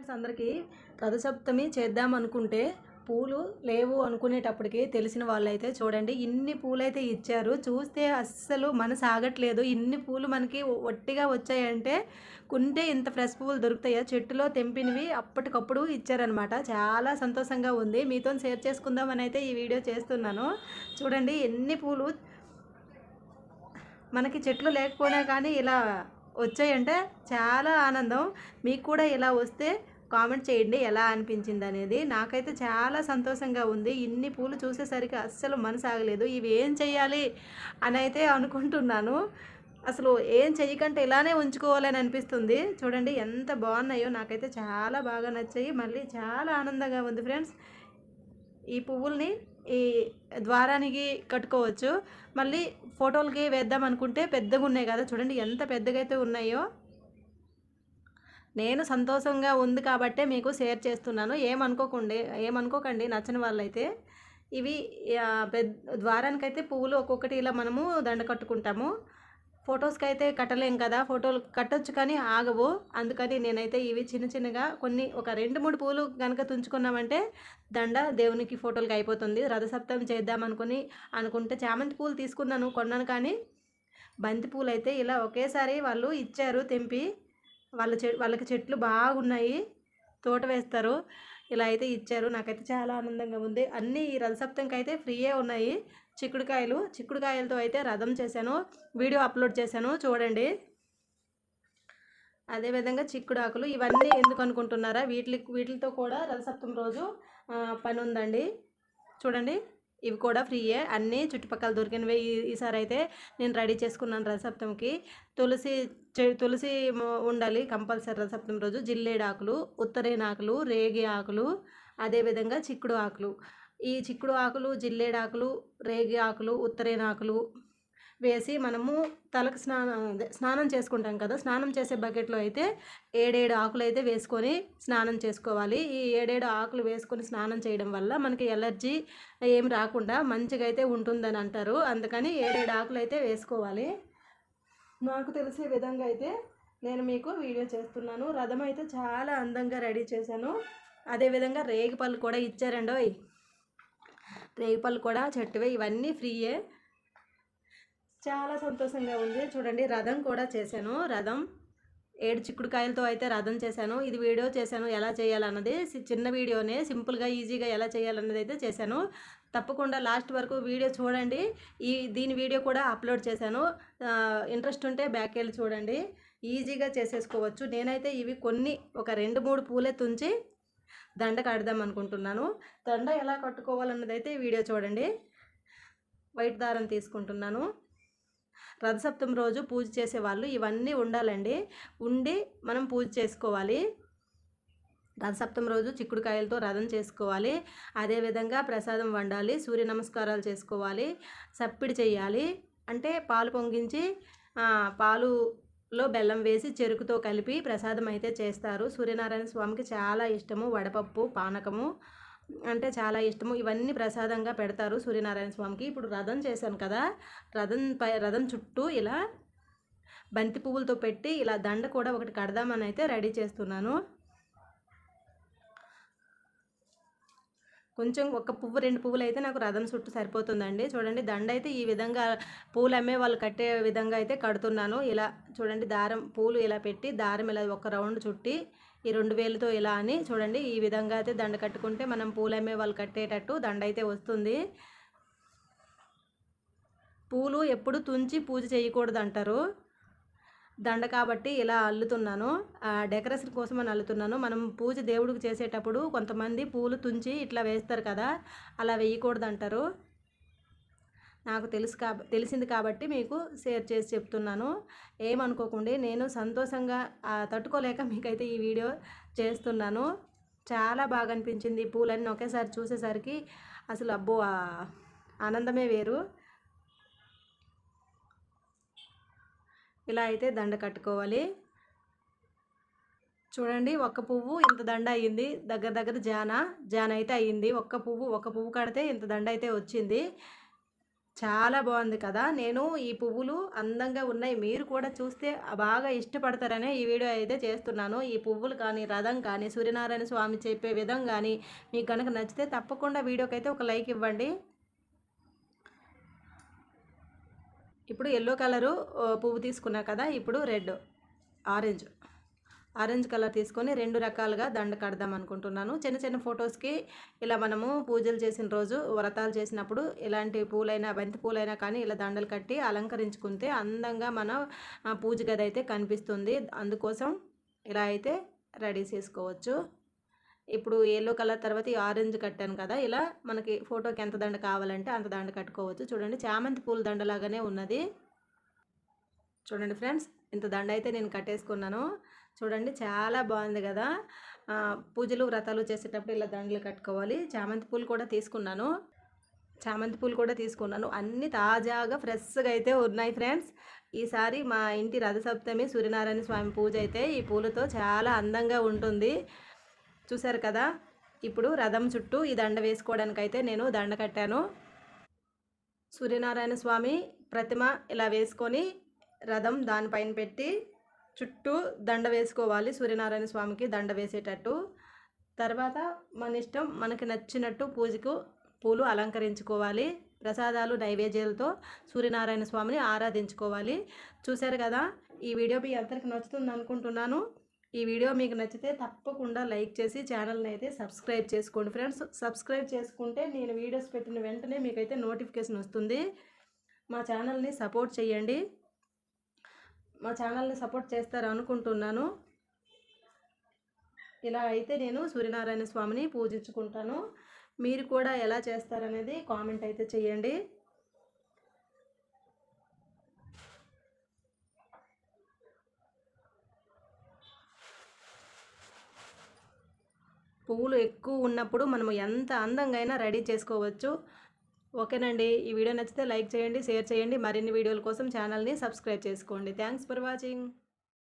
Students అందరికీ రథసప్తమి చేద్దాం అనుకుంటే పూలు లేవు అనుకునేటప్పటికి తెలిసిన వాళ్ళైతే చూడండి ఇన్ని పూలైతే ఇచ్చారు. చూస్తే అస్సలు మనసు ఆగట్లేదు. ఇన్ని పూలు మనకి ఒట్టిగా వచ్చాయంటే కుంటే ఇంత ఫ్రెష్ పువ్వులు దొరుకుతాయా? చెట్టులో తెంపినవి అప్పటికప్పుడు ఇచ్చారనమాట చాలా సంతోషంగా ఉంది. మీతో షేర్ చేసుకుందామని అయితే ఈ వీడియో చేస్తున్నాను. చూడండి ఎన్ని పూలు మనకి చెట్లు లేకపోయినా కానీ ఇలా వచ్చాయంటే చాలా ఆనందం. మీకు కూడా ఇలా వస్తే కామెంట్ చేయండి ఎలా అనిపించింది అనేది నాకైతే చాలా సంతోషంగా ఉంది. ఇన్ని పూలు చూసేసరికి అస్సలు మనసు ఆగలేదు. ఇవి ఏం చేయాలి అని అయితే అనుకుంటున్నాను. అసలు ఏం చెయ్యకంటే ఇలానే ఉంచుకోవాలని అనిపిస్తుంది. చూడండి ఎంత బాగున్నాయో. నాకైతే చాలా బాగా నచ్చాయి. మళ్ళీ చాలా ఆనందంగా ఉంది ఫ్రెండ్స్. ఈ పువ్వుల్ని ఈ ద్వారానికి కట్టుకోవచ్చు. మళ్ళీ ఫోటోలకి వేద్దాం అనుకుంటే పెద్దగా ఉన్నాయి కదా. చూడండి ఎంత పెద్దగా అయితే ఉన్నాయో. నేను సంతోషంగా ఉంది కాబట్టే మీకు షేర్ చేస్తున్నాను. ఏమనుకోకండి ఏమనుకోకండి నచ్చని వాళ్ళైతే. ఇవి పెద్ద ద్వారానికైతే పువ్వులు ఒక్కొక్కటి ఇలా మనము దండ కట్టుకుంటాము. ఫొటోస్కి అయితే కట్టలేం కదా ఫోటోలు కట్టొచ్చు కానీ ఆగవు. అందుకని నేనైతే ఇవి చిన్న చిన్నగా కొన్ని ఒక రెండు మూడు పూలు కనుక తుంచుకున్నామంటే దండ దేవునికి ఫోటోలకి అయిపోతుంది. రథసప్తం చేద్దాం అనుకుని అనుకుంటే చామంతి పూలు తీసుకున్నాను కొన్నాను కానీ బంతి పూలు అయితే ఇలా ఒకేసారి వాళ్ళు ఇచ్చారు తెంపి. వాళ్ళ చె వాళ్ళకి చెట్లు బాగున్నాయి తోట వేస్తారు. ఇలా అయితే ఇచ్చారు. నాకైతే చాలా ఆనందంగా ఉంది. అన్నీ ఈ రథసప్తంకి అయితే ఫ్రీయే ఉన్నాయి. చిక్కుడుకాయలు చిక్కుడుకాయలతో అయితే రథం చేశాను. వీడియో అప్లోడ్ చేశాను. చూడండి. అదేవిధంగా చిక్కుడు ఆకులు ఇవన్నీ ఎందుకు అనుకుంటున్నారా? వీటి వీటితో కూడా రథసప్తం రోజు పని ఉందండి. చూడండి. ఇవి కూడా ఫ్రీయే. అన్నీ చుట్టుపక్కల దొరికినవి. ఈ- ఈసారి అయితే నేను రెడీ చేసుకున్నాను రథసప్తమికి. తులసి తులసి ఉండాలి కంపల్సరీ రథసప్తమి రోజు. జిల్లేడు ఆకులు ఉత్తరేణ ఆకులు రేగి ఆకులు అదేవిధంగా చిక్కుడు ఆకులు. ఈ చిక్కుడు ఆకులు జిల్లేడు ఆకులు రేగి ఆకులు ఉత్తరేణ ఆకులు వేసి మనము తలకు స్నానం అదే స్నానం చేసుకుంటాం కదా స్నానం చేసే బకెట్లో అయితే ఏడేడు ఆకులు అయితే వేసుకొని స్నానం చేసుకోవాలి. ఈ ఏడేడు ఆకులు వేసుకొని స్నానం చేయడం వల్ల మనకి ఎలర్జీ ఏం రాకుండా మంచిగా అయితే ఉంటుందని అంటారు. అందుకని ఏడేడు ఆకులు అయితే వేసుకోవాలి. నాకు తెలిసే విధంగా అయితే నేను మీకు వీడియో చేస్తున్నాను. రథం అయితే చాలా అందంగా రెడీ చేశాను. అదేవిధంగా రేగిపళ్ళు కూడా ఇచ్చారండోయ్. రేగిపళ్ళు కూడా చెట్టువే ఇవన్నీ ఫ్రీయే. చాలా సంతోషంగా ఉంది. చూడండి రథం కూడా చేశాను. రథం ఏడు చిక్కుడుకాయలతో అయితే రథం చేశాను. ఇది వీడియో చేశాను ఎలా చేయాలన్నది చిన్న వీడియోనే సింపుల్గా ఈజీగా ఎలా చేయాలన్నది అయితే చేశాను. తప్పకుండా లాస్ట్ వరకు వీడియో చూడండి. ఈ దీని వీడియో కూడా అప్లోడ్ చేశాను. ఇంట్రెస్ట్ ఉంటే బ్యాక్ వెళ్ళి చూడండి. ఈజీగా చేసేసుకోవచ్చు. నేనైతే ఇవి కొన్ని ఒక రెండు మూడు పూలే తుంచి దండ కడదాం అనుకుంటున్నాను. దండ ఎలా కట్టుకోవాలన్నది అయితే ఈ వీడియో చూడండి. వైట్ దారం తీసుకుంటున్నాను. రథసప్తం రోజు పూజ చేసేవాళ్ళు. ఇవన్నీ ఉండాలండి. ఉండి మనం పూజ చేసుకోవాలి. రథసప్తం రోజు చిక్కుడుకాయలతో రథం చేసుకోవాలి. అదేవిధంగా ప్రసాదం వండాలి. సూర్య నమస్కారాలు చేసుకోవాలి. సప్పిడి చేయాలి. అంటే పాలు పొంగించి పాలు పాలులో బెల్లం వేసి చెరుకుతో కలిపి ప్రసాదం అయితే చేస్తారు. సూర్యనారాయణ స్వామికి చాలా ఇష్టము. వడపప్పు పానకము అంటే చాలా ఇష్టము. ఇవన్నీ ప్రసాదంగా పెడతారు సూర్యనారాయణ స్వామికి. ఇప్పుడు రథం చేశాను కదా రథం పై రథం చుట్టూ ఇలా బంతి పువ్వులతో పెట్టి ఇలా దండ కూడా ఒకటి కడదామని అయితే రెడీ చేస్తున్నాను. కొంచెం ఒక పువ్వు రెండు పువ్వులు అయితే నాకు రథం చుట్టూ సరిపోతుందండి. చూడండి దండ అయితే ఈ విధంగా పూలు అమ్మే వాళ్ళు కట్టే విధంగా అయితే కడుతున్నాను. ఇలా చూడండి దారం పూలు ఇలా పెట్టి దారం ఇలా ఒక రౌండ్ చుట్టి ఈ రెండు వేలతో ఇలా అని చూడండి ఈ విధంగా అయితే దండ కట్టుకుంటే మనం పూలు అమ్మే వాళ్ళు కట్టేటట్టు దండ అయితే వస్తుంది. పూలు ఎప్పుడు తుంచి పూజ చేయకూడదు అంటారు దండ కాబట్టి ఇలా అల్లుతున్నాను. ఆ, డెకరేషన్ కోసం అని అల్లుతున్నాను. మనం పూజ దేవుడికి చేసేటప్పుడు కొంతమంది పూలు తుంచి ఇట్లా వేస్తారు కదా అలా వేయకూడదు అంటారు నాకు తెలుసు కాబ తెలిసింది కాబట్టి మీకు షేర్ చేసి చెప్తున్నాను. ఏమనుకోకండి నేను సంతోషంగా తట్టుకోలేక మీకైతే ఈ వీడియో చేస్తున్నాను. చాలా బాగా అనిపించింది పూలన్నీ ఒకేసారి చూసేసరికి. అసలు అబ్బో ఆనందమే వేరు. ఇలా అయితే దండ కట్టుకోవాలి. చూడండి ఒక్క పువ్వు ఇంత దండ అయ్యింది దగ్గర దగ్గర జాన జాన అయితే అయ్యింది ఒక్క పువ్వు ఒక్క పువ్వు కడితే ఇంత దండ అయితే వచ్చింది. చాలా బాగుంది కదా! నేను ఈ పువ్వులు అందంగా ఉన్నాయి. మీరు కూడా చూస్తే బాగా ఇష్టపడతారనే ఈ వీడియో అయితే చేస్తున్నాను. ఈ పువ్వులు కానీ రథం కానీ సూర్యనారాయణ స్వామి చెప్పే విధం కానీ మీకు కనుక నచ్చితే తప్పకుండా వీడియోకి అయితే ఒక లైక్ ఇవ్వండి. ఇప్పుడు ఎల్లో కలరు పువ్వు తీసుకున్నా కదా! ఇప్పుడు రెడ్ ఆరెంజ్. ఆరెంజ్ కలర్ తీసుకొని రెండు రకాలుగా దండ కడదాం అనుకుంటున్నాను. చిన్న చిన్న ఫొటోస్కి ఇలా మనము పూజలు చేసిన రోజు వ్రతాలు చేసినప్పుడు ఇలాంటి పూలైనా బంతి పూలైనా కానీ ఇలా దండలు కట్టి అలంకరించుకుంటే అందంగా మన పూజ గది అయితే కనిపిస్తుంది. అందుకోసం ఇలా అయితే రెడీ చేసుకోవచ్చు. ఇప్పుడు ఎల్లో కలర్ తర్వాత ఈ ఆరెంజ్ కట్టాను కదా ఇలా మనకి ఫోటోకి ఎంత దండ కావాలంటే అంత దండ కట్టుకోవచ్చు. చూడండి చామంతి పూల దండలాగానే ఉన్నది. చూడండి ఫ్రెండ్స్ ఇంత దండ అయితే నేను కట్టేసుకున్నాను. చూడండి చాలా బాగుంది కదా. పూజలు వ్రతాలు చేసేటప్పుడు ఇలా దండలు కట్టుకోవాలి. చామంతి పూలు కూడా తీసుకున్నాను. చామంతి పూలు కూడా తీసుకున్నాను. అన్ని తాజాగా ఫ్రెష్గా అయితే ఉన్నాయి ఫ్రెండ్స్ ఈసారి మా ఇంటి రథసప్తమి సూర్యనారాయణ స్వామి పూజ అయితే ఈ పూలతో చాలా అందంగా ఉంటుంది. చూసారు కదా? ఇప్పుడు రథం చుట్టూ ఈ దండ వేసుకోవడానికి అయితే నేను దండ కట్టాను. సూర్యనారాయణ స్వామి ప్రతిమ ఇలా వేసుకొని రథం దానిపైన పెట్టి చుట్టూ దండ వేసుకోవాలి సూర్యనారాయణ స్వామికి దండ వేసేటట్టు. తర్వాత మన ఇష్టం మనకి నచ్చినట్టు పూజకు పూలు అలంకరించుకోవాలి. ప్రసాదాలు నైవేద్యాలతో సూర్యనారాయణ స్వామిని ఆరాధించుకోవాలి. చూశారు కదా ఈ వీడియో మీ అందరికి నచ్చుతుంది అనుకుంటున్నాను. ఈ వీడియో మీకు నచ్చితే తప్పకుండా లైక్ చేసి ఛానల్ని అయితే సబ్స్క్రైబ్ చేసుకోండి ఫ్రెండ్స్. సబ్స్క్రైబ్ చేసుకుంటే నేను వీడియోస్ పెట్టిన వెంటనే మీకైతే నోటిఫికేషన్ వస్తుంది. మా ఛానల్ని సపోర్ట్ చేయండి. మా ఛానల్ని సపోర్ట్ చేస్తారు అనుకుంటున్నాను. ఇలా అయితే నేను సూర్యనారాయణ స్వామిని పూజించుకుంటాను. మీరు కూడా ఎలా చేస్తారనేది కామెంట్ అయితే చేయండి. పువ్వులు ఎక్కువ ఉన్నప్పుడు మనము ఎంత అందంగా అయినా రెడీ చేసుకోవచ్చు. ఓకేనండి. ఈ వీడియో నచ్చితే లైక్ చేయండి షేర్ చేయండి. మరిన్ని వీడియోల కోసం ఛానల్ని సబ్స్క్రైబ్ చేసుకోండి. Thanks for watching.